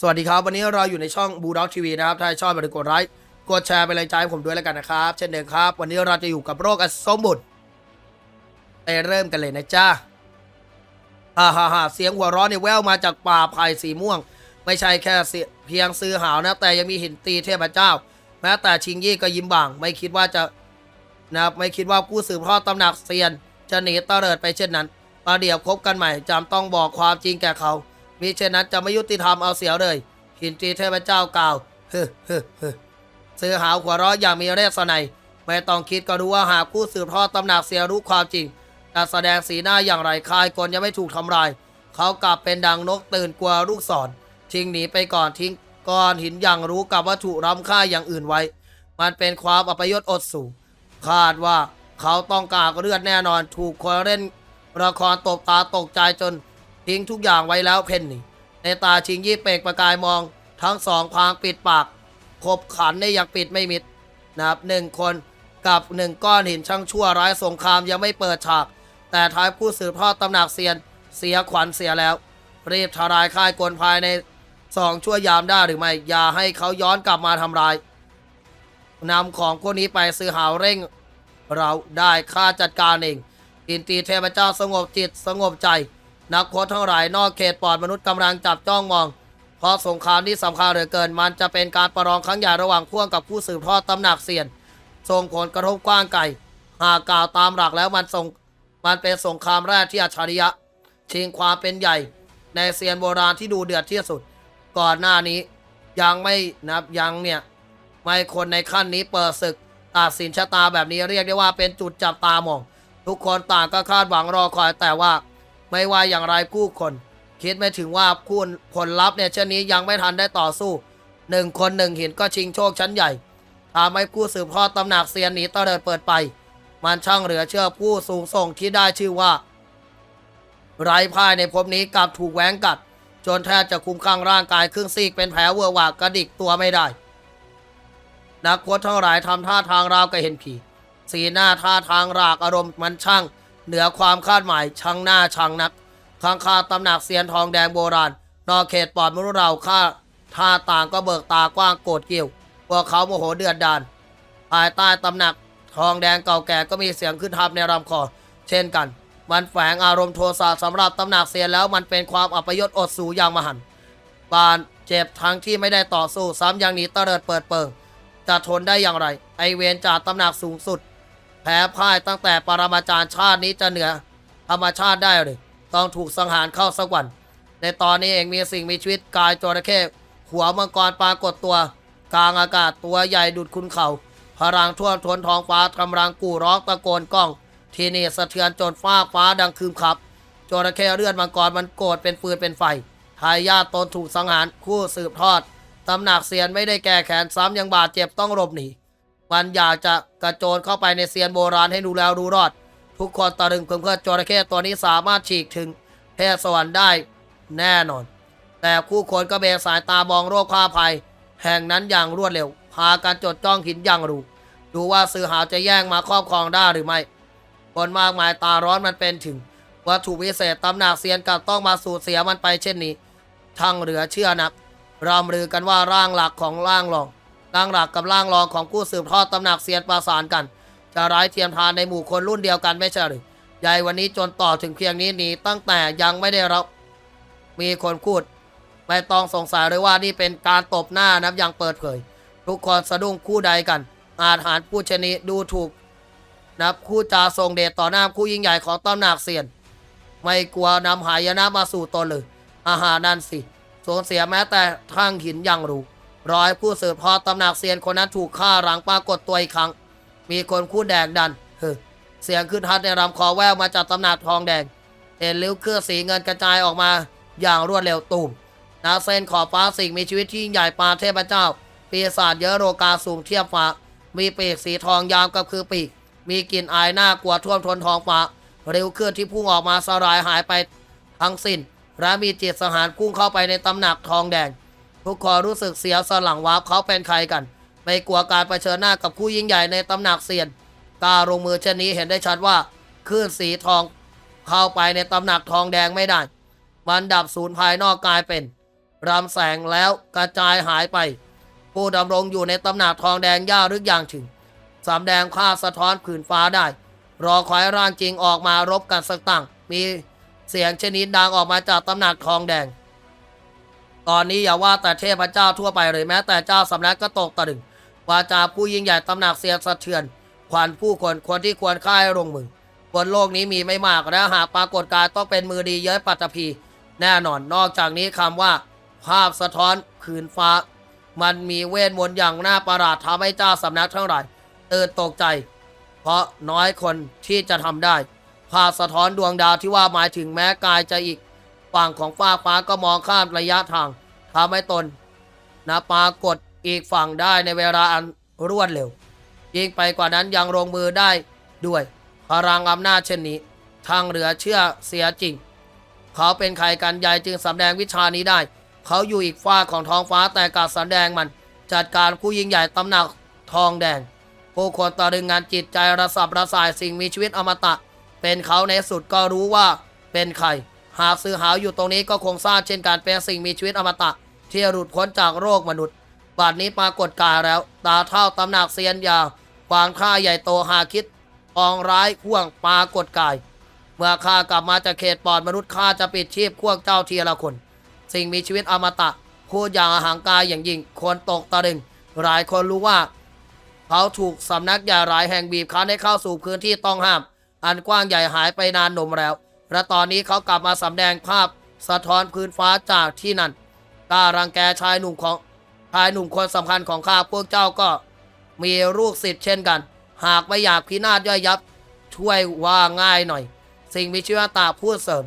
สวัสดีครับ วันนี้เราอยู่ในช่องบูด็อกทีวีนะครับ ถ้าชอบอย่าลืมกดไลค์กดแชร์เป็นแรงใจให้ผมด้วยแล้วกันนะครับ เช่นเดิมครับ วันนี้เราจะอยู่กับโรคอัสมบุตรไปเริ่มกันเลยนะจ้าฮ่าฮ่าฮ่าเสียงหัวราะเนี่ยแววมาจากป่าไผ่สีม่วง ไม่ใช่แค่เสียเพียงซื้อหาวนะ แต่ยังมีหินตีเทพเจ้า แม้แต่ชิงยี่ก็ยิ้มบาง ไม่คิดว่าจะนะครับไม่คิดว่าผู้สืบทอดตำหนักเซียน จะหนีเตลิดไปเช่นนั้นประเดี๋ยวพบกันใหม่จำต้องบอกความจริงแก่เขา มิเช่นนั้นจะไม่ยุติธรรมเอาเสียเลยหินตีเทพเจ้ากล่าวฮึฮึฮึซื้อหาวหัวเราะอย่างมีเรศนัยไม่ต้องคิดก็รู้ว่าหากผู้สืบทอดตำหนักเสียรู้ความจริงจะแสดงสีหน้าอย่างไรคายกลยังไม่ถูกทำลาย เขากลับเป็นดังนกตื่นกลัวลูกศรทิ้งหนีไปก่อนทิ้งก้อนหินอย่างรู้กับวัตถุล้ำค่าอย่างอื่นไว้ มันเป็นความอัปยศอดสูงคาดว่าเขาต้องกากเลือดแน่นอนถูกคนเล่นละครตบตาตกใจจน ทิ้งทุกอย่างไว้แล้วเพนนี่ ในตาชิงยี่เปกประกายมอง ทั้งสองพางปิดปาก ขบขันในอย่างปิดไม่มิดนะครับหนึ่งคนกับหนึ่งก้อนหินช่างชั่วร้ายสงครามยังไม่เปิดฉาก แต่ท้ายผู้สืบทอดตำหนักเซียนเสียขวัญเสียแล้ว รีบทลายค่ายกลภายในสองชั่วยามได้หรือไม่อย่าให้เขาย้อนกลับมาทำลายนำของพวกนี้ไปซื้อหาเร่ง เราได้ค่าจัดการเองอินทีเทพเจ้าสงบจิตสงบใจ นักโคตทั้งหลายนอกเขตปลอดมนุษย์กำลังจับจ้องมอง เพราะสงครามที่สำคัญเหลือเกิน มันจะเป็นการประลองครั้งใหญ่ระหว่างพ่วกกับผู้สืบทอดตำหนักเซียน ส่งผลกระทบกว้างไกล หากกล่าวตามหลักแล้วมันส่งมันเป็นสงครามแรกที่อัจฉริยะ ชิงความเป็นใหญ่ ในเซียนโบราณที่ดูเดือดที่สุด ก่อนหน้านี้ยังไม่นับยังเนี่ยไม่คนในขั้นนี้เปิดศึกตัดสินชะตาแบบนี้เรียกได้ว่าเป็นจุดจับตามอง ทุกคนต่างก็คาดหวังรอคอยแต่ว่า ไม่ว่าอย่างไรผู้คน คิดไม่ถึงว่าคุณผลลัพธ์เนี่ยเช่นนี้ยังไม่ทันได้ต่อสู้หนึ่งคนหนึ่งหินก็ชิงโชคชั้นใหญ่ทำให้ผู้สืบทอดตำหนักเซียนหนีเตลิดเปิดไป มันช่างเหลือเชื่อผู้สูงส่งที่ได้ชื่อว่า ไร้พ่ายในภพนี้กลับถูกแหวงกัด จนแทบจะคุมข้างร่างกายครึ่งซีกเป็นแผลเวอะหวากกระดิกตัวไม่ได้ นักพจน์ทั้งหลายทำท่าทางราวกับเห็นผี สีหน้าท่าทางรากอารมณ์มันช่าง เหนือความคาดหมายช่างหน้าช่างนักข้างคาตำหนักเซียนทองแดงโบราณนอกเขตปลอดมนุษย์เราค่าท่าต่างก็เบิกตากว้างโกรธเกี่ยวพวกเขาโมโหเดือดดานภายใต้ตำหนักทองแดงเก่าแก่ก็มีเสียงขึ้นทับในลำคอ เช่นกัน มันแฝงอารมณ์โทสะสำหรับตำหนักเซียนแล้วมันเป็นความอัปยศอดสูอย่างมหันต์บานเจ็บทั้งที่ไม่ได้ต่อสู้ซ้ำยังหนีเตลิดเปิดเปิงจะทนได้อย่างไร ไอเวนจากตำหนักสูงสุด พ้พ่ายตั้งแต่ปรมาจารย์ชาตินี้จะเหนือธรรมชาติได้หรือต้องถูกสังหารเข้าสักวันในตอนนี้เองมีสิ่งมีชีวิตกายจระเข้หัวมังกรปรากฏตัว กลางอากาศตัวใหญ่ดุดคุณเขาพลังท่วมท้นท้องฟ้ากำลังกู่ร้องตะโกนก้อง ที่นี่สะเทือนจนฟ้าฟ้าดังคืมขับจระเข้เลือดมังกรมันโกรธเป็นฟืนเป็นไฟทายาทตนถูกสังหารคู่สืบทอดตำหนักเซียนไม่ได้แก้แค้นซ้ำยังบาดเจ็บต้องหลบหนี มันอยากจะกระโจนเข้าไปในเซียนโบราณให้ดูแล้วดูรอด ทุกคนตะลึงเพิ่มเพื่อจระเข้ตัวนี้สามารถฉีกถึงเพศสวรรค์ได้แน่นอน แต่คู่คนก็เบสายตามองโรคผ้าภัย แห่งนั้นอย่างรวดเร็ว พากันจดจ้องหินอย่างรู้ดูว่าซื้อหาจะแย่งมาครอบครองได้หรือไม่คนมากมายตาร้อนมันเป็นถึง วัตถุวิเศษตำหนักเซียนกลับต้องมาสูญเสียมันไปเช่นนี้ช่างเหลือเชื่อนักรำลือกันว่าร่างหลักของร่างรอง ร่างหลักกับร่างรองของผู้สืบทอดตำหนักเซียนประสานกัน จะร้ายเทียมทานในหมู่คนรุ่นเดียวกันไม่ใช่หรือใหญ่วันนี้จนต่อถึงเพียงนี้หนีตั้งแต่ยังไม่ได้รับมีคนพูด ไม่ต้องสงสัยเลยว่านี่เป็นการตบหน้านับอย่างเปิดเผย ทุกคนสะดุ้งคู่ใดกัน อาจหารผู้ชนิดดูถูกนับคู่จาทรงเดชต่อหน้าคู่ยิ่งใหญ่ของตำหนักเซียน ไม่กลัวนำหายนะมาสู่ตนเลยอาหารนั่นสิสูญเสียแม้แต่ทั้งหินยังรู้ ร้อยผู้สืบทอดตำหนักเซียนคนนั้นถูกฆ่าหลังปรากฏตัวอีกครั้ง มีคนคู่แดงดันเฮ้อเสียงขึ้นทัดในลำคอแววมาจากตำหนักทองแดงเห็นลิ้วเครือสีเงินกระจายออกมาอย่างรวดเร็วตูมนาเส้นขอบฟ้าสิ่งมีชีวิตที่ใหญ่ปาเทพเจ้า ปีศาจเยอะโรกาสูงเทียบฟ้า มีปีกสีทองยาวกับคือปีก มีกลิ่นอายหน้ากลัวท่วมทนทองฟ้าเร็วเคลื่อนที่พุ่งออกมาสลายหายไปทั้งสิ้น และมีจิตสหารพุ่งเข้าไปในตำหนักทองแดง ทุกคนรู้สึกเสียวสนหลังวาบเขาเป็นใครกัน ไม่กลัวการเผชิญหน้ากับคู่ยิ่งใหญ่ในตำหนักเซียนกล้าลงมือเช่นนี้เห็นได้ชัดว่าคลื่นสีทองเข้าไปในตำหนักทองแดงไม่ได้ มันดับศูนย์ภายนอกกลายเป็นรำแสงแล้วกระจายหายไป ผู้ดำรงอยู่ในตำหนักทองแดงย่ารึกอย่างถึงสำแดงภาสะท้อนผืนฟ้าได้ รอคอยร่างจริงออกมารบกันสักตั้งมีเสียงชนิดดังออกมาจากตำหนักทองแดง ตอนนี้อย่าว่าแต่เทพเจ้าทั่วไปเลยแม้แต่เจ้าสำนักก็ตกตะลึงวาจาผู้ยิ่งใหญ่ตำหนักเสียสะเทือนขวัญผู้คนคนที่ควรค่ายลงมือบนโลกนี้มีไม่มากและหากปรากฏการต้องเป็นมือดีเย้ยปัตภีแน่นอนนอกจากนี้คำว่า ภาพสะท้อนผืนฟ้า มันมีเวทมนต์อย่างน่าประหลาดทำให้เจ้าสำนักทั้งหลายตื่นตกใจ เพราะน้อยคนที่จะทำได้ ภาพสะท้อนดวงดาวที่ว่าหมายถึงแม้กายจะอีก ฝั่งของฟ้าฟ้าก็มองข้ามระยะทางทำให้ตนนะปรากฏอีกฝั่งได้ในเวลาอันรวดเร็ว ยิ่งไปกว่านั้นยังลงมือได้ด้วยพลังอำนาจเช่นนี้ทางเหลือเชื่อเสียจริง เขาเป็นใครกันยายจึงสำแดงวิชานี้ได้ เขาอยู่อีกฝ้าของท้องฟ้าแต่การแดงมัน จัดการผู้ยิ่งใหญ่ตำหนักทองแดง ผู้คนตะลึงงานจิตใจระสับระสายสิ่งมีชีวิตอมตะ เป็นเขาในสุดก็รู้ว่าเป็นใคร หากซื้อหาวอยู่ตรงนี้ก็คงทราบเช่นกันเป็นสิ่งมีชีวิตอมตะ ที่หลุดพ้นจากโรคมนุษย์บัดนี้ปรากฏกายแล้ว ตาเท่าตำหนักเซียนยาวความค่าใหญ่โตหาคิดปองร้ายพ่วงปรากฏกาย เมื่อข้ากลับมาจากเขตปอดมนุษย์ข้าจะปิดชีพพวกเจ้าทีละคน สิ่งมีชีวิตอมตะพูดอย่างอหังการอย่างยิ่ง คนตกตะลึง หลายคนรู้ว่า เขาถูกสำนักใหญ่หลายแห่งบีบคั้นให้เข้าสู่พื้นที่ต้องห้าม อันกว้างใหญ่หายไปนานนมแล้ว และตอนนี้เขากลับมาสำแดงภาพสะท้อนพื้นฟ้าจากที่นั่นกล้ารังแกชายหนุ่มของชายหนุ่มคนสำคัญของข้าพวกเจ้าก็มีลูกศิษย์เช่นกัน หากไม่อยากพินาศย่อยยับช่วยว่าง่ายหน่อย สิ่งมีชีวิตตาพูดเสริม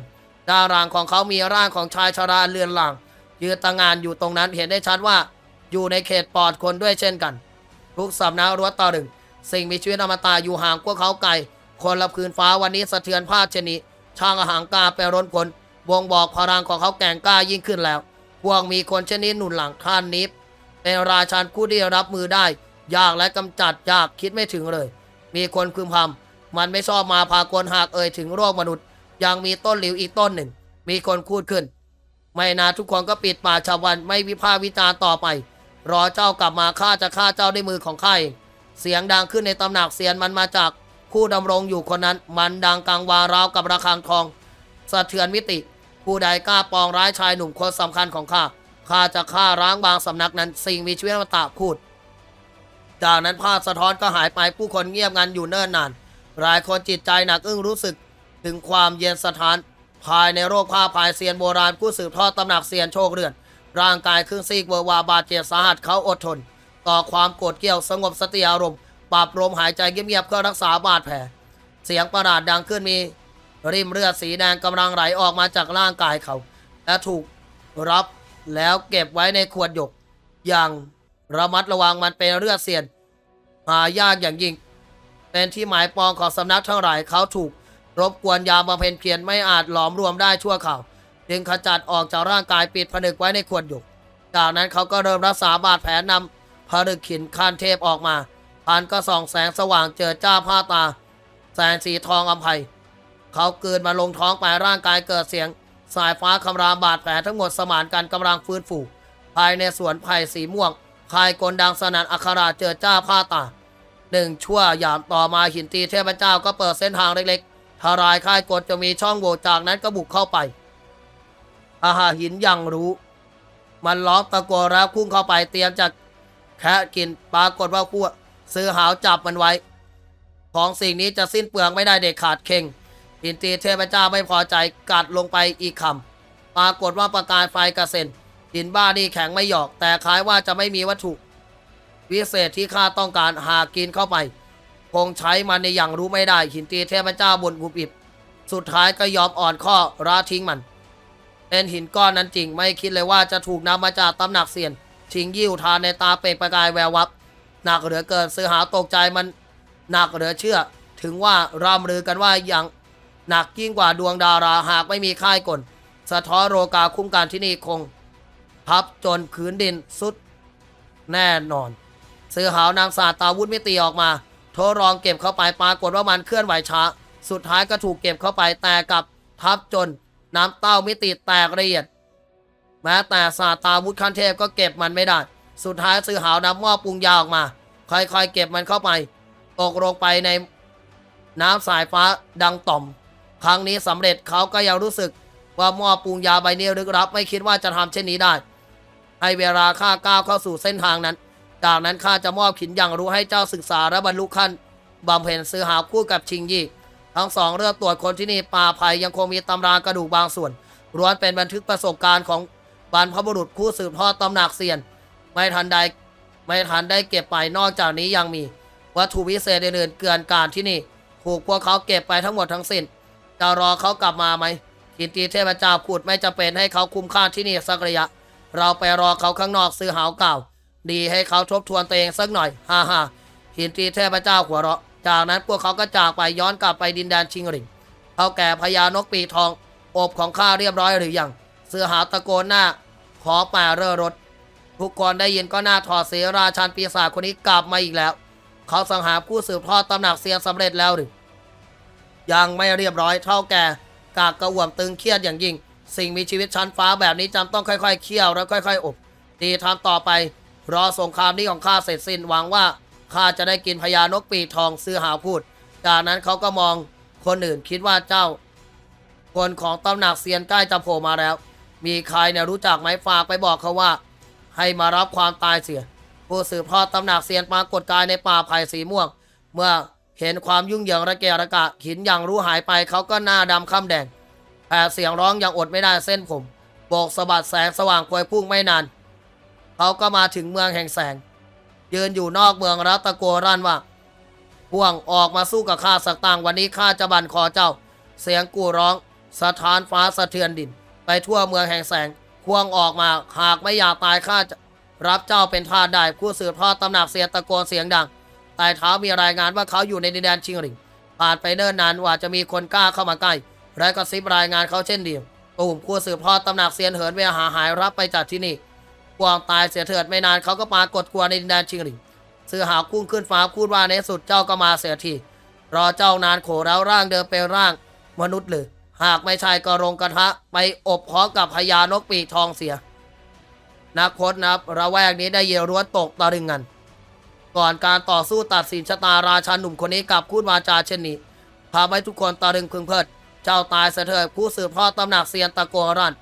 ดารางของเขามีร่างของชายชราเรือนหลังยืนตางานอยู่ตรงนั้นเห็นได้ชัดว่าอยู่ในเขตปลอดคนด้วยเช่นกันทุกสำนักรั้วต่อหนึ่ง สิ่งมีชีวิตอมตะอยู่ห่างพวกเขาไกลคนละพื้นฟ้าวันนี้สะเทือนภาพเช่นนี้ ช่างอาหางกาไปร้นผลบ่งบอกพลังของเขาแก่งกล้ายิ่งขึ้นแล้ว พวกมีคนเช่นนี้หนุนหลังท่านนี้เป็นราชันผู้ที่รับมือได้ ยากและกำจัดยากคิดไม่ถึงเลย มีคนพึมพำมันไม่ชอบมาพากลหากเอ่ยถึงโรคมนุษย์ ยังมีต้นหลิวอีกต้นหนึ่ง มีคนพูดขึ้น ไม่นานทุกคนก็ปิดปากชาววันไม่วิพากษ์วิจารณ์ต่อไป รอเจ้ากลับมาข้าจะฆ่าเจ้าด้วยมือของข้าเองเสียงดังขึ้นในตำหนักเสียนมันมาจาก ผู้ดำรงอยู่คนนั้น มันดังกังวาราวกับระฆังทองสะเทือนมิติ ผู้ใดกล้าปองร้ายชายหนุ่มคนสำคัญของข้าข้าจะฆ่าร้างบางสำนักนั้น สิ่งมีชีวิตอมตะพูด จากนั้นภาพสะท้อนก็หายไปผู้คนเงียบงันอยู่เนิ่นนานหลายคนจิตใจหนักอึ้งรู้สึกถึงความเย็นสถาน ภายในโรคผ้าภายเซียนโบราณผู้สืบทอดตำหนักเซียนโชคเรือน ร่างกายครึ่งซีกเวอร์วาบาดเจ็บสาหัสเขาอดทน ต่อความโกรธเกรี้ยวสงบสติอารมณ์ ปรับลมหายใจเงียบๆเพื่อรักษาบาดแผล เสียงประหลาดดังขึ้นมี ริมเลือดสีแดงกำลังไหลออกมาจากร่างกายเขา และถูกรับแล้วเก็บไว้ในขวดหยก อย่างระมัดระวังมันเป็นเลือดเสียน หายากอย่างยิ่ง เป็นที่หมายปองของสำนักทั้งหลายเขาถูก รบกวนยามบำเพ็ญเพียรไม่อาจหลอมรวมได้ชั่วข่าวจึงขจัดออกจากร่างกายปิดผนึกไว้ในขวดหยก จากนั้นเขาก็เริ่มรักษาบาดแผลนำผลึกขินคันเทพออกมา พันก็ส่องแสงสว่างเจอจ้าผ้าตา แสงสีทองอำไพเขาเกินมาลงท้องไปร่างกายเกิดเสียง สายฟ้าคำรามบาดแผลทั้งหมดสมานกันกำลังฟื้นฟูภายในสวนไผ่สีม่วงคายกลดังสนั่นอัคราเจอจ้าผ้าตาหนึ่งชั่วยามต่อมาหินตีเทพเจ้าก็เปิดเส้นทางเล็กๆทารายค่ายกดจะมีช่องโหว่จากนั้นก็บุกเข้าไป อาหาหินยังรู้ มันร้องตะโกนแล้วพุ่งเข้าไปเตรียมจะแคะกินปรากฏว่าพวก ซื้อหาวจับมันไว้ ของสิ่งนี้จะสิ้นเปลืองไม่ได้เด็ดขาดเข่งหินตีเทพเจ้าไม่พอใจกัดลงไปอีกคำปรากฏว่าประกายไฟกระเซ็นหินบ้านี่แข็งไม่หยอก แต่คล้ายว่าจะไม่มีวัตถุ วิเศษที่ข้าต้องการหากกินเข้าไป คงใช้มันในอย่างรู้ไม่ได้ หินตีเทพเจ้าบนบุบอิบสุดท้ายก็ยอมอ่อนข้อราทิ้งมัน เป็นหินก้อนนั้นจริงไม่คิดเลยว่าจะถูกนำมาจากตำหนักเสียนชิงยิ้วทานในตาเปล่งประกายแวววับ หนักเหลือเกินซื้อหาตกใจมันหนักเหลือเชื่อ ถึงว่าร่ำลือกันว่าอย่างหนักยิ่งกว่าดวงดาราหากไม่มีค่ายกลสะท้อโรกาคุ้มกันที่นี่คง พับจนผืนดินสุดแน่นอน ซื้อหาวนางศาตาวุธไม่ตีออกมาทรลองเก็บเข้าไปปรากฏว่ามันเคลื่อนไหวช้า สุดท้ายก็ถูกเก็บเข้าไปแต่กับทับจนน้ำเต้ามิติแตกละเอียด แม้แต่ศาตาวุธขั้นเทพก็เก็บมันไม่ได้ สุดท้ายซื้อหาวนำหม้อปรุงยาออกมา ค่อยๆ เก็บมันเข้าไปตกลงไปในน้ำสายฟ้าดังต่อม ครั้งนี้สำเร็จเขาก็ยังรู้สึกว่าหม้อปรุงยาใบนี้ลึกลับไม่คิดว่าจะทำเช่นนี้ได้ให้เวลาข้าก้าวเข้าสู่เส้นทางนั้น จากนั้นข้าจะมอบขินอย่างรู้ให้เจ้าศึกษาและบรรลุขั้นบำเพ็ญซื้อหาคู่กับชิงยี่ทั้งสองเริ่มตรวจคนที่นี่ป่าภัยยังคงมีตำรากระดูกบางส่วนล้วนเป็นบันทึกประสบการณ์ของบรรพบุรุษผู้สืบทอดตำหนักเซียน ไม่ทันใดไม่ทันได้เก็บไปนอกจากนี้ยังมีวัตถุวิเศษอื่นๆเกลื่อนกลาดที่นี่ ถูกพวกเขาเก็บไปทั้งหมดทั้งสิ้น จะรอเขากลับมาไหมกินตีเทพเจ้าพูดไม่จะเป็นให้เขาคุมค่าที่นี่สักระยะ เราไปรอเขาข้างนอกซื้อหาวเก่า ดีให้เขาทบทวนตัวเองสักหน่อย ฮ่าฮ่าหินตีเทพเจ้าหัวเราะ จากนั้นพวกเขาก็จากไปย้อนกลับไปดินแดนชิงหริงเขาแก่พญานกปีทอง อบของข้าเรียบร้อยหรือยัง เสือหาวตะโกนหน้า ขอแปรเร่อรถ ทุกคนได้ยินก็น้าถอดเสียราชันปีศาจคนนี้กลับมาอีกแล้ว เขาสังหารผู้สืบทอดตำหนักเซียนสำเร็จแล้วหรือยังไม่เรียบร้อยเท่าแก่กากกระหว่ำตึงเครียดอย่างยิ่ง สิ่งมีชีวิตชั้นฟ้าแบบนี้จำต้องค่อยๆเคี่ยวแล้วค่อย ๆ อบดีทำต่อไป รอสงครามนี้ของข้าเสร็จสิ้นหวังว่าข้าจะได้กินพญานกปีทองซื้อหาพูด จากนั้นเขาก็มองคนอื่นคิดว่าเจ้า คนของตำหนักเซียนใกล้จะโผล่มาแล้ว มีใครเนี่ยรู้จักไหมฝากไปบอกเขาว่า ให้มารับความตายเสีย ผู้สืบทอดตำหนักเซียนปรากฏกายในป่าไผ่สีม่วง เมื่อเห็นความยุ่งเหยิงระเกะระกะหินอย่างรู้หายไปเขาก็หน้าดำค่ำแดงแต่เสียงร้องอยังอดไม่ได้เส้นผมโบกสะบัดแสงสว่างพวยพุ่งไม่นาน เขาก็มาถึงเมืองแห่งแสง ยืนอยู่นอกเมืองแล้วตะโกรั่นว่าห่วงออกมาสู้กับข้าสักตังวันนี้ข้าจะบันคอเจ้า เสียงกูร้องสถานฟ้าสะเทือนดิน ไปทั่วเมืองแห่งแสง ควงออกมา หากไม่อยากตายข้าจะรับเจ้าเป็นทาสได้ผู้สืบทอดตำหนักเสียตะโกนเสียงดังใต้เท้ามีรายงานว่าเขาอยู่ในดินแดนชิงหริงผ่านไปเนิ่นนานว่าจะมีคนกล้าเข้ามาใกล้และก็ซิบรายงานเขาเช่นเดียวตูมผู้สืบทอดตำหนักเซียนเหินเวหาหายรับไปจากที่นี่กวงตายเสียเถิดไม่นานเขาก็ปรากฏกลัวในดินแดนชิงหริงซื้อหากุ้งขึ้นฟ้าพูดว่าในสุดเจ้าก็มาเสียทีรอเจ้านานโขแล้วร่างเดิมเป็นร่างมนุษย์หรือ หากไม่ใช่ก็ลงกระทะไปอบพร้อมกับพญานกปีกทองเสีย นักพจน์นับระแวกนี้ได้เยร้วนตกตะลึงกัน ก่อนการต่อสู้ตัดสินชะตาราชาหนุ่มคนนี้กับพูดวาจาเช่นนี้ทำให้ทุกคนตะลึงพึงเพลิด เจ้าตายเสยเถิดผู้สืบทอดตำหนักเซียนตะโกรัน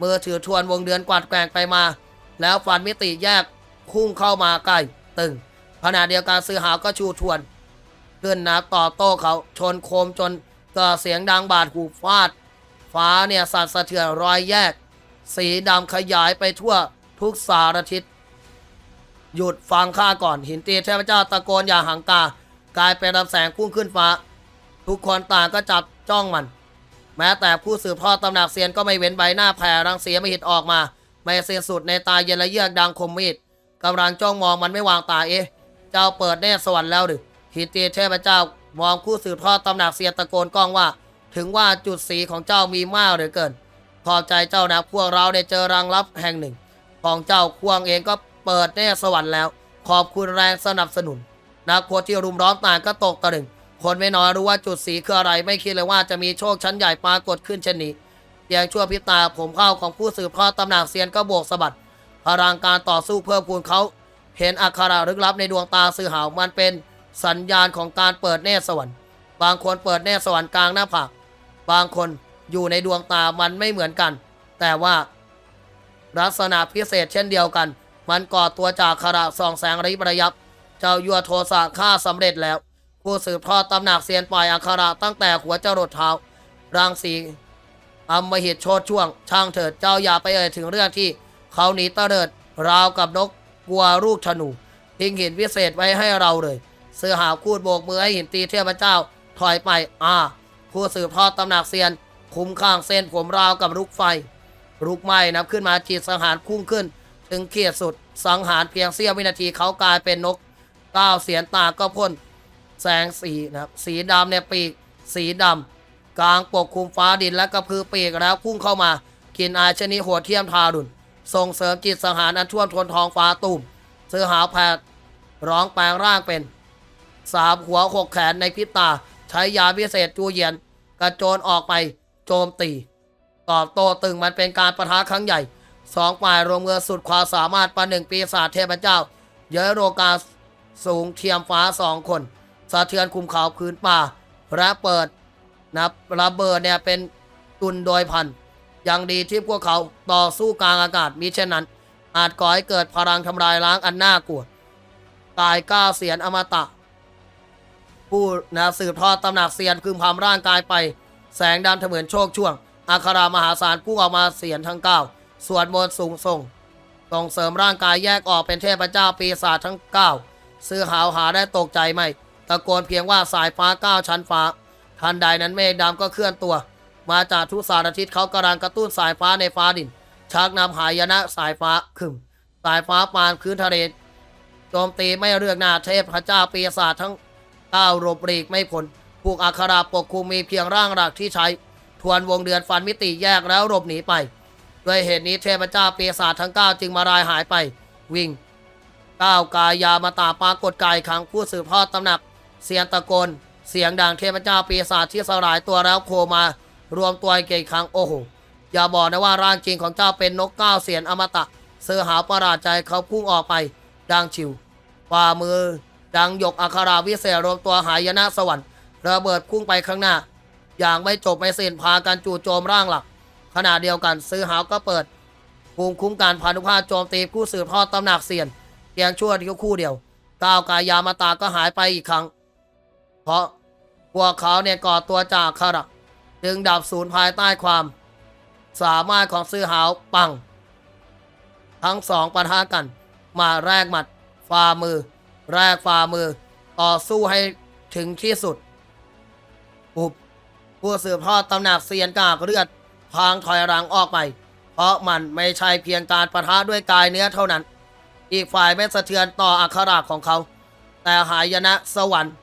มือถือทวนวงเดือนกวาดแกงไปมา แล้วฟันมิติแยกพุ่งเข้ามาใกล้ตึงขณะเดียวกันซื้อหาวก็ชูทวน ขึ้นนะต่อโต้เขาชนโคมจน เกิดเสียงดังบาดหูฟาด ฟ้าเนี่ยสั่นสะเทือนรอยแยก สีดำขยายไปทั่วทุกสารทิศหยุดฟังข้าก่อนหินตีเทพเจ้าตะโกนอย่าหังตากลายเป็นลำแสงพุ่งขึ้นฟ้า ทุกคนต่างก็จับจ้องมัน แม้แต่ผู้สืบทอดตำหนักเซียนก็ไม่เว้นใบหน้าแผ่รังเสียไม่หิดออกมา ไม่สิ้นสุดในตาเย็นและเยือกดังคมมีดกำลังจ้องมองมันไม่วางตาเอ๊ะ เจ้าเปิดเนตรสวรรค์แล้วหรือหินตีเทพเจ้า มองผู้สืบทอดตำหนักเซียนตะโกนก้องว่า ถึงว่าจุดสีของเจ้ามีมากเหลือเกินขอบใจเจ้านะพวกเราได้เจอรังลับแห่งหนึ่ง ของเจ้าควงเองก็เปิดเนตรสวรรค์แล้ว ขอบคุณแรงสนับสนุน นักพจน์ที่รุมร้อมต่างก็ตกตะลึง คนไม่น้อยรู้ว่าจุดสีคืออะไรไม่คิดเลยว่าจะมีโชคชั้นใหญ่ปรากฏขึ้นเช่นนี้เพียงชั่วพิตาผมเข้าของผู้สืบทอดตำหนักเซียนก็โบกสะบัดพลังการต่อสู้เพิ่มพูนเขา เห็นอักขระลึกลับในดวงตาสื่อหาวมันเป็น สัญญาณของการเปิดเนตรสวรรค์ บางคนเปิดเนตรสวรรค์กลางหน้าผากบางคนอยู่ในดวงตามันไม่เหมือนกัน แต่ว่าลักษณะพิเศษเช่นเดียวกัน มันก่อตัวจากขระส่องแสงริบระยับ เจ้ายัวโทสะฆ่าสำเร็จแล้ว ผู้สืบทอดตำหนักเซียนปล่อยอักขระตั้งแต่หัวจรดเท้ารังสีอำมหิตโชดช่วง ช่างเถิดเจ้าอย่าไปเอ่ยถึงเรื่องที่ เขาหนีเตลิดราวกับนกกลัวลูกธนูทิ้งหินวิเศษไว้ให้เราเลย เสือหาวคูดโบกมือให้หินตีเทพเจ้า ถอยไป อ่า ผู้สืบทอดตำหนักเซียน คุ้มข้างเส้นผมราวกับลูกไฟลุกไหม้นับขึ้นมาจิตสังหารพุ่งขึ้น ถึงเขียดสุด สังหารเพียงเสี้ยววินาทีเขากลายเป็นนกก้าวเสียนตาก็พ่นแสงสีนะครับสีดำในปีก สีดำกลางปกคลุมฟ้าดินและกระพือปีกแล้วพุ่งเข้ามากินอาชนิดหัวเทียมทารุณส่งเสริมจิตสังหารอันท่วมทนทองฟ้าตุ่มเสือหาวแผดร้องแปลงร่างเป็น สามหัวหกแขนในพริบตา ใช้ยาพิเศษจูเยียน กระโจนออกไปโจมตี ตอบโต้ตึงมันเป็นการประทะครั้งใหญ่สองฝ่ายรวมเงินสุดความสามารถประหนึ่งปีศาจเทพเจ้า เยอะโรกาสูงเทียมฟ้าสองคนสะเทือนคุมเขาพื้นป่าและเปิดนะระเบิดเนี่ยเป็นตุนโดยพันยังดีที่พวกเขาต่อสู้กลางอากาศมิเช่นนั้น อาจก่อให้เกิดพลังทำลายล้างอันน่ากลัวกายก้าเสียนอมตะ ผู้นะสืบทอดตำหนักเสียนคืมความร่างกายไป แสงดำเสมือนโชคช่วง อัครามหาศาลพุ่งออกมาเสียนทั้งเก้าสวดมนต์สูงส่งส่งเสริมร่างกายแยกออกเป็นเทพเจ้าปีศาจทั้งเก้าซื้อหาวหาได้ตกใจไหมตะโกนเพียงว่าสายฟ้าเก้าชั้นฟ้า ทันใดนั้นเมฆดำก็เคลื่อนตัว มาจากทุกสารทิศเขากำลังกระตุ้นสายฟ้าในฟ้าดินชักนำหายนะสายฟ้าขึ้นสายฟ้าปานพื้นทะเลโจมตีไม่เลือกหน้าเทพพระเจ้าปีศาจทั้ง ก้าหลบหลีกไม่พ้นพวกอัคราปกคลุมมีเพียงร่างหลักที่ใช้ ทวนวงเดือนฟันมิติแยกแล้วหลบหนีไป ด้วยเหตุนี้เทพเจ้าปีศาจทั้งเก้าจึงมารายหายไป วิ่งก้าวกายามาตาปรากฏกายขังผู้สืบทอดตำหนัก เสียงตะโกนเสียงดังเทพเจ้าปีศาจที่สลายตัวแล้วโคมารวมตัวเก่งครั้งโอ้โห อย่าบอกนะว่าร่างจริงของเจ้าเป็นนกก้าวเสียนอมตะ เสือหาประหลาดใจเขาพุ่งออกไป ดังชิวฝ่ามือ ดังหยกอัคราวิเศษรวมตัวหายนะสวรรค์ระเบิดพุ่งไปข้างหน้า อย่างไม่จบไม่สิ้นพากันจู่โจมร่างหลัก ขณะเดียวกันซื้อหาวก็เปิดภูมิคุ้มกันพานุภาพโจมตีผู้สืบทอดตำหนักเสียนเพียงชั่วเดียวคู่เดียวก้าวกายามาตาก็หายไปอีกครั้ง เพราะพวกเขาเนี่ยก่อตัวจากขรักจึงดับศูนย์ภายใต้ความ สามารถของซื้อหาวปัง ทั้งสองปะทะกัน มาแรกหมัดฝ่ามือ แรกฝ่ามือ ต่อสู้ให้ถึงที่สุดปุบผู้สืบทอดตำหนักเซียนกากเลือดพางถอยหลังออกไป เพราะมันไม่ใช่เพียงการประทะด้วยกายเนื้อเท่านั้น อีกฝ่ายไม่สะเทือนต่ออัคราของเขา แต่หายนะสวรรค์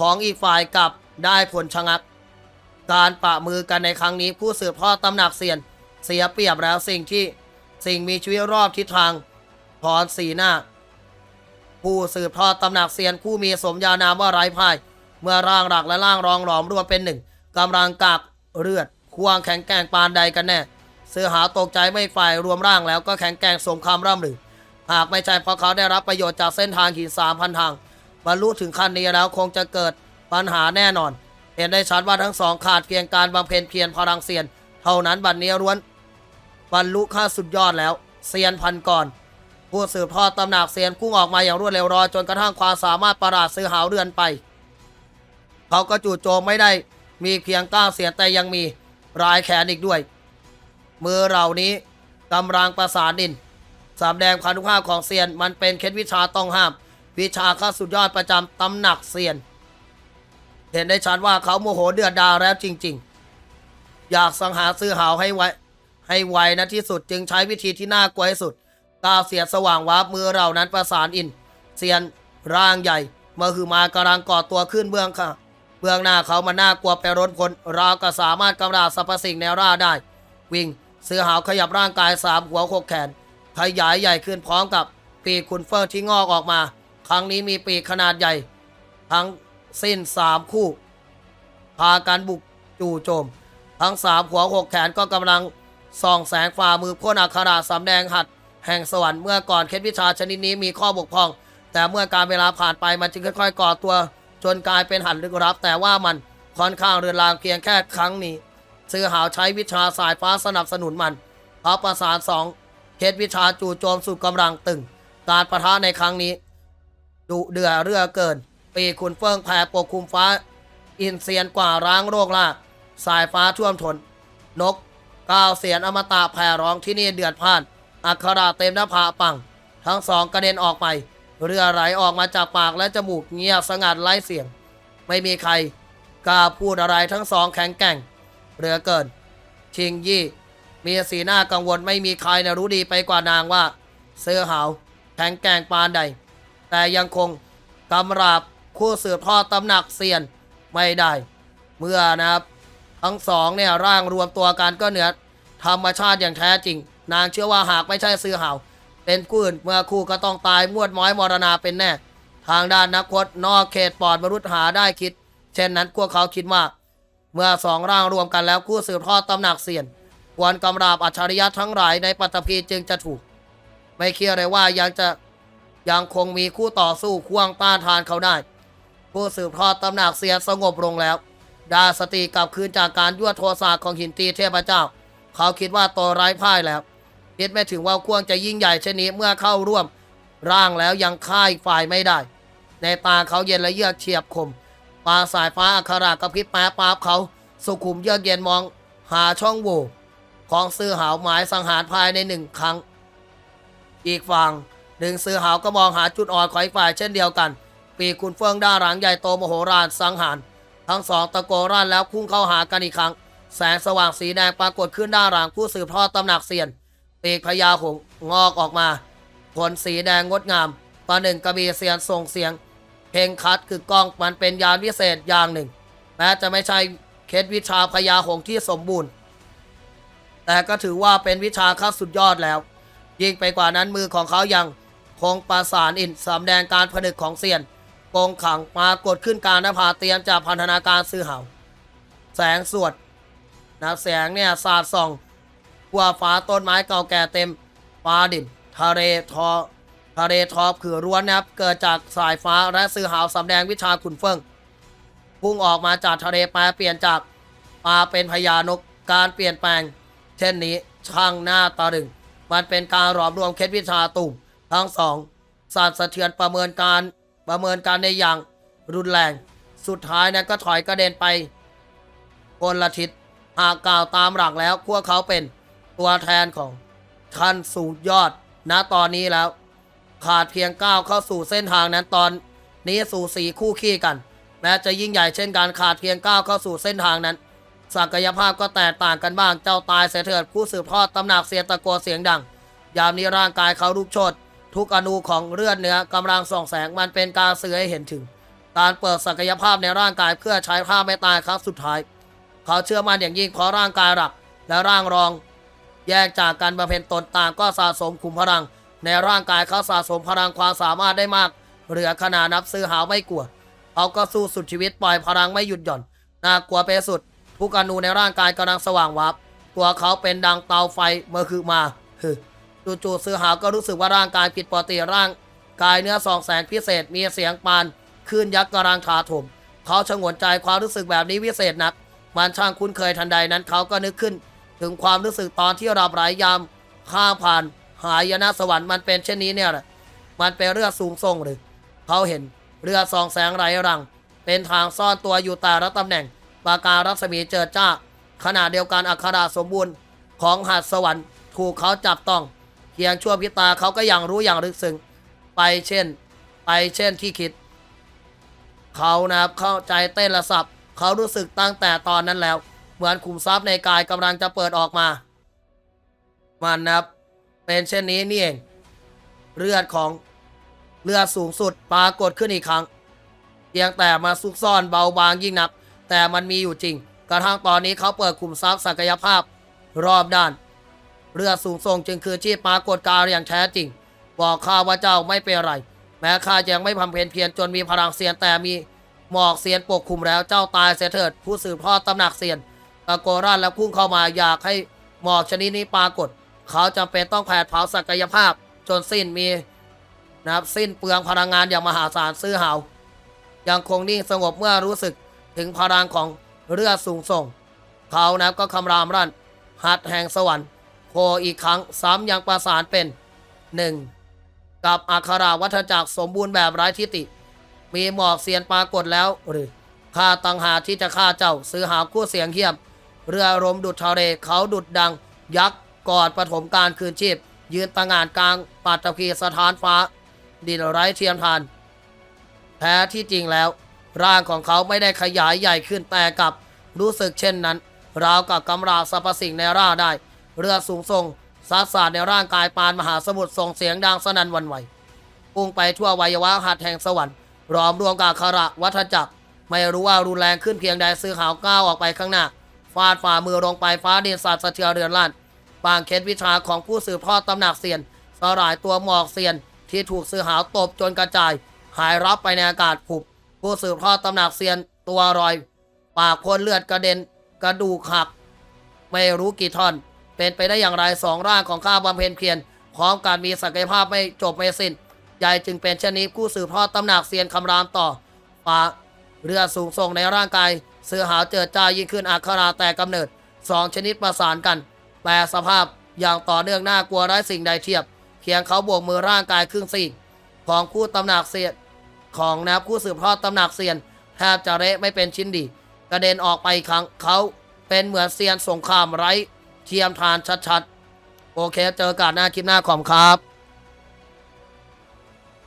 ของอีกฝ่ายกลับได้ผลชะงัก การปะมือกันในครั้งนี้ผู้สืบทอดตำหนักเซียน เสียเปรียบแล้วสิ่งที่สิ่งมีชีวิตรอบทิศทางถอนสีหน้า ผู้สืบทอดตำหนักเซียนผู้มีสมญานามว่าไร้พ่าย เมื่อร่างหลักและร่างรองหลอมรวมเป็นหนึ่งกำลังกากเลือดควงแข็งแกร่งปานใดกันแน่เสือหาตกใจไม่ฝ่ายรวมร่างแล้วก็แข็งแกร่งสมคำร่ำลือหากไม่ใช่เพราะเขาได้รับประโยชน์จากเส้นทางหินสามพันทางบรรลุถึงขั้นนี้แล้วคงจะเกิดปัญหาแน่นอน เห็นได้ชัดว่าทั้งสองขาดเพียงการบำเพ็ญเพียรพลังเซียน เท่านั้นบัดนนี้ร้วนบรรลุค่าสุดยอดแล้ว เซียนพันก่อน ผู้สืบทอดตำหนักเซียนพุ่งออกมาอย่างรวดเร็วรอ จนกระทั่งความสามารถประหลาดซื้อหาวเรือนไป เขาก็จู่โจมไม่ได้มีเพียงก้าวเสียนแต่ยังมีรายแขนอีกด้วย มือเหล่านี้กำลังประสานดินสำแดงพันุภาพของเซียนมันเป็นเคล็ดวิชาต้องห้าม วิชาข้าสุดยอดประจำตำหนักเซียน เห็นได้ชัดว่าเขาโมโหเดือดดาลแล้วจริง ๆ อยากสังหารซื้อหาวให้ไวให้ไวนะที่สุดจึงใช้วิธีที่น่ากลัวที่สุด ก้าเสียดสว่างวาบมือเหล่านั้นประสานอินเซียนร่างใหญ่เมื่อคือมากำลังก่อตัวขึ้นเบื้องค่ะเบื้องหน้าเขามันน่ากลัวไปร้นพลราก็สามารถกำราบสรรพสิ่งในร่าได้ วิ่งเสือหาวขยับร่างกายสามหัวหกแขนขยายใหญ่ขึ้นพร้อมกับปีกขุนเฟิงที่งอกออกมา ครั้งนี้มีปีกขนาดใหญ่ ทั้งสิ้นสามคู่ พากันบุกจู่โจม ทั้งสามหัวหกแขนก็กำลังส่องแสงฝ่ามือพ่นอัคราสำแดงหัด แห่งสวรรค์เมื่อก่อนเคล็ดวิชาชนิดนี้มีข้อบกพร่อง แต่เมื่อการเวลาผ่านไปมันจึงค่อยๆก่อตัว จนกลายเป็นหันลึกลับ แต่ว่ามันค่อนข้างเรือนรางเพียงแค่ครั้งนี้ซื้อหาวใช้วิชาสายฟ้าสนับสนุนมันเพราะประสานสองเคล็ดวิชาจู่โจมสุดกำลังตึง การประทะในครั้งนี้ดุเดือดเรือเกิน ปีขุนเฟิงแผ่ปกคลุมฟ้า อินเซียนกว่าร้างโรคลากสายฟ้าท่วมทน นกก้าวเสียนอมตะแผ่ร้องที่นี่เดือดพ่าน อัคราเต็มหน้าผาปัง ทั้งสองกระเด็นออกไป เรือไหลออกมาจากปากและจมูกเงียบสงัดไร้เสียง ไม่มีใครกล้าพูดอะไรทั้งสองแข็งแกร่งเรือเกิน ชิงยี่ มีสีหน้ากังวลไม่มีใครนะรู้ดีไปกว่านางว่า เสื้อหาวแข็งแกร่งปานใด แต่ยังคงกำราบคู่สืบทอดตำหนักเซียนไม่ได้ เมื่อนะครับ ทั้งสองเนี่ยร่างรวมตัวกันก็เหนือธรรมชาติอย่างแท้จริง นางเชื่อว่าหากไม่ใช่เสื้อเห่า เป็นคู่อื่นเมื่อคู่ก็ต้องตายมวดม้อยมรณาเป็นแน่ ทางด้านนักพจนอกเขตปอดมรุษหาได้คิด เช่นนั้นพวกเขาคิดว่า เมื่อสองร่างรวมกันแล้วคู่สืบทอดตำหนักเซียนควรกำราบอัจฉริยะทั้งหลายในปัตภีจึงจะถูก ไม่เคลียร์เลยว่ายังจะยังคงมีคู่ต่อสู้ควงต้านทานเขาได้ ผู้สืบทอดตำหนักเสียสงบลงแล้ว ดาสติกลับคืนจากการยั่วโทสะของหินตีเทพเจ้า เขาคิดว่าตัวร้พ่ายแล้ว คิดไม่ถึงว่าควงจะยิ่งใหญ่เช่นนี้เมื่อเข้าร่วมร่างแล้วยังฆ่าอีกฝ่ายไม่ได้ ในตาเขาเย็นและเยือกเฉียบคมปลาสายฟ้าอัครากระพริบแป๊บปาบเขาสุขุมเยือกเย็นมองหาช่องโหว่ของซื้อหาวหมายสังหารภายในหนึ่งครั้ง อีกฝั่งหนึ่งซื้อหาวก็มองหาจุดอ่อนของอีกฝ่ายเช่นเดียวกัน ปีกคุณเฟื่องด้าหลังใหญ่โตมโหฬารสังหาร ทั้งสองตะโกนรั่นแล้วพุ่งเข้าหากันอีกครั้ง แสงสว่างสีแดงปรากฏขึ้นด้านหลังผู้สืบทอดตำหนักเซียน ปีกพญาหงงอกออกมาขนสีแดงงดงามประหนึ่งกระบี่เซียนส่งเสียง เพลงคัดคือกล้องมันเป็นยานวิเศษอย่างหนึ่ง แม้จะไม่ใช่เคล็ดวิชาพญาหงที่สมบูรณ์ แต่ก็ถือว่าเป็นวิชาขั้นสุดยอดแล้ว ยิ่งไปกว่านั้นมือของเขายังคงประสานอินสำแดงการผนึกของเซียนกงขังปรากฏขึ้นการนภาเตรียมจากพันธนาการซื้อเหาแสงสวดนะแสงเนี่ยสาดส่อง ทั่วฟ้าต้นไม้เก่าแก่เต็มฟ้าดินทะเลทอทะเลทอบคือร้วนนะครับ เกิดจากสายฟ้าและซื้อหาวสำแดงวิชาขุนเฟิงพุ่งออกมาจากทะเลแปลเปลี่ยนจากปลาเป็นพญานกการเปลี่ยนแปลง เช่นนี้ช่างหน้าตาดึง มันเป็นการรวบรวมเคล็ดวิชาตุ่มทั้งสองสัตว์สะเทือนประเมินการประเมินการในอย่างรุนแรง สุดท้ายนะก็ถอยกระเด็นไปคนละทิศหากกล่าวตามหลักแล้วพวกเขาเป็น ตัวแทนของขั้นสูงยอดณตอนนี้แล้ว ขาดเพียงก้าวเข้าสู่เส้นทางนั้นตอนนี้สู่สีคู่ขี้กัน แม้จะยิ่งใหญ่เช่นการขาดเพียงก้าวเข้าสู่เส้นทางนั้น ศักยภาพก็แตกต่างกันบ้างเจ้าตายเสียเถิดผู้สืบทอดตำหนักเสียงตะโกนเสียงดัง ยามนี้ร่างกายเขาลุกโชนทุกอนูของเลือดเนื้อกำลังส่องแสงมันเป็นการเสือให้เห็นถึง การเปิดศักยภาพในร่างกายเพื่อใช้ผ้าไม่ตายครั้งสุดท้าย เขาเชื่อมั่นอย่างยิ่งเพราะร่างกายหลักและร่างรอง แยกจากกันบำเพ็ญตนต่างก็สะสมขุมพลัง ในร่างกายเขาสะสมพลังความสามารถได้มาก เหลือขนาดนับซื้อหาไม่กลัวเขาก็สู้สุดชีวิตปล่อยพลังไม่หยุดหย่อนน่ากลัวไปสุดทุกอนูในร่างกายกำลังสว่างวับ ตัวเขาเป็นดังเตาไฟเมื่อคือมาฮึจู่ๆซื้อหาก็รู้สึกว่าร่างกายผิดปกติร่าง กายเนื้อสองแสงพิเศษมีเสียงปานคลื่นยักษ์กำลังถาถมเขาชงนใจความรู้สึกแบบนี้วิเศษนัก มันช่างคุ้นเคยทันใดนั้นเขาก็นึกขึ้น ถึงความรู้สึกตอนที่เรับหลายยามข้ามผ่านหายนะสวรรค์มันเป็นเช่นนี้เนี่ยแหละมันเป็นเรือสูงส่งหรือเขาเห็นเรือสองแสงไรรัง เป็นทางซ่อนตัวอยู่แต่ละตำแหน่งปาการรัศมีเจิดจ้าขณะเดียวกันอัคราสมบูรณ์ของหาดสวรรค์ถูกเขาจับต้องเพียงชั่วพิตาเขาก็ยังรู้อย่างลึกซึ้งไปเช่น ไปเช่นที่คิด เขานะครับเข้าใจเต้นระสับเขารู้สึกตั้งแต่ตอนนั้นแล้ว เหมือนขุมทรัพย์ในกายกำลังจะเปิดออกมา มันนะครับ เป็นเช่นนี้นี่เอง เลือดของเลือดสูงสุดปรากฏขึ้นอีกครั้งเพียงแต่มาซุกซ่อนเบาบางยิ่งนัก แต่มันมีอยู่จริง กระทั่งตอนนี้เขาเปิดขุมทรัพย์ศักยภาพรอบด้านเรือดสูงส่งจึงคือที่ปรากฏการ์อย่างแท้จริง บอกข้าว่าเจ้าไม่เป็นไร แม้ข้ายังไม่พำเพ็ญเพียรจนมีพลังเสียนแต่มีหมอกเสียนปกคลุมแล้วเจ้าตายเสียเถิด ผู้สืบทอดตำหนักเสียน ตะโกรันและพุ่งเข้ามาอยากให้หมอกชนิดนี้ปรากฏ เขาจำเป็นต้องแผดเผาศักยภาพ จนสิ้นมีนะครับสิ้นเปลืองพลังงานอย่างมหาศาลซื้อหายังคงนิ่งสงบเมื่อรู้สึกถึงพลังของเรือสูงส่ง เขานับก็คำรามรั่น หัดแห่งสวรรค์โคอีกครั้งซ้ำยังประสานเป็นหนึ่งกับอัคราวัฏจักรสมบูรณ์แบบไร้ทิฏฐิมีหมอกเสียนปรากฏแล้วหรือข้าตังหาที่จะฆ่าเจ้า ซื้อหาคู่เสียงเขียม เรือรมดุดทะเลเขาดุดดัง ยักษ์กอดปฐมการคืนชีพ ยืนตะงานกลางปัตตภีสถานฟ้า ดินไร้เทียมทานแท้ที่จริงแล้ว ร่างของเขาไม่ได้ขยายใหญ่ขึ้นแต่กับรู้สึกเช่นนั้น ราวกับกำราสรรพสิ่งในร่าได้ เรือสูงส่งซัดสาดในร่างกายปานมหาสมุทรส่งเสียงดังสนั่นวันไหวพุ่งไปทั่ววัยวะหัดแห่งสวรรค์รอมรวมกับคาระวัฏจักร ไม่รู้ว่ารุนแรงขึ้นเพียงใดซื้อหาวก้าวออกไปข้างหน้า ฟาดฝ่ามือลงไปฟ้าดินสัตว์สะเทือนเรือนลั่นปางเคล็ดวิชาของผู้สืบทอดตำหนักเซียนสลายตัวหมอกเซียนที่ถูกซื้อหาวตบจนกระจาย หายรับไปในอากาศผุบ ผู้สืบทอดตำหนักเซียนตัวรอย ปากพ่นเลือดกระเด็นกระดูกหัก ไม่รู้กี่ท่อน เป็นไปได้อย่างไรสองร่างของข้าบำเพ็ญเพียรพร้อมการมีศักยภาพไม่จบไม่สิ้นใหญ่จึงเป็นเช่นนี้ผู้สืบทอดตำหนักเซียนคำรามต่อฝากเรือสูงส่งในร่างกาย เสื้อหาเจิดจ้ายิ่งขึ้นอัคราแต่กำเนิดสองชนิดประสานกัน แปลสภาพอย่างต่อเนื่องน่ากลัวไร้สิ่งใดเทียบเพียงเขาบวกมือร่างกายครึ่งซีกของคู่ตำหนักเซียนของนะครับคู่สืบทอดตำหนักเซียนแทบจะเละไม่เป็นชิ้นดี กระเด็นออกไปครั้งเขาเป็นเหมือนเซียนสงครามไร้เทียมทานชัดๆ โอเค เจอกันหน้าคลิปหน้าขอมครับ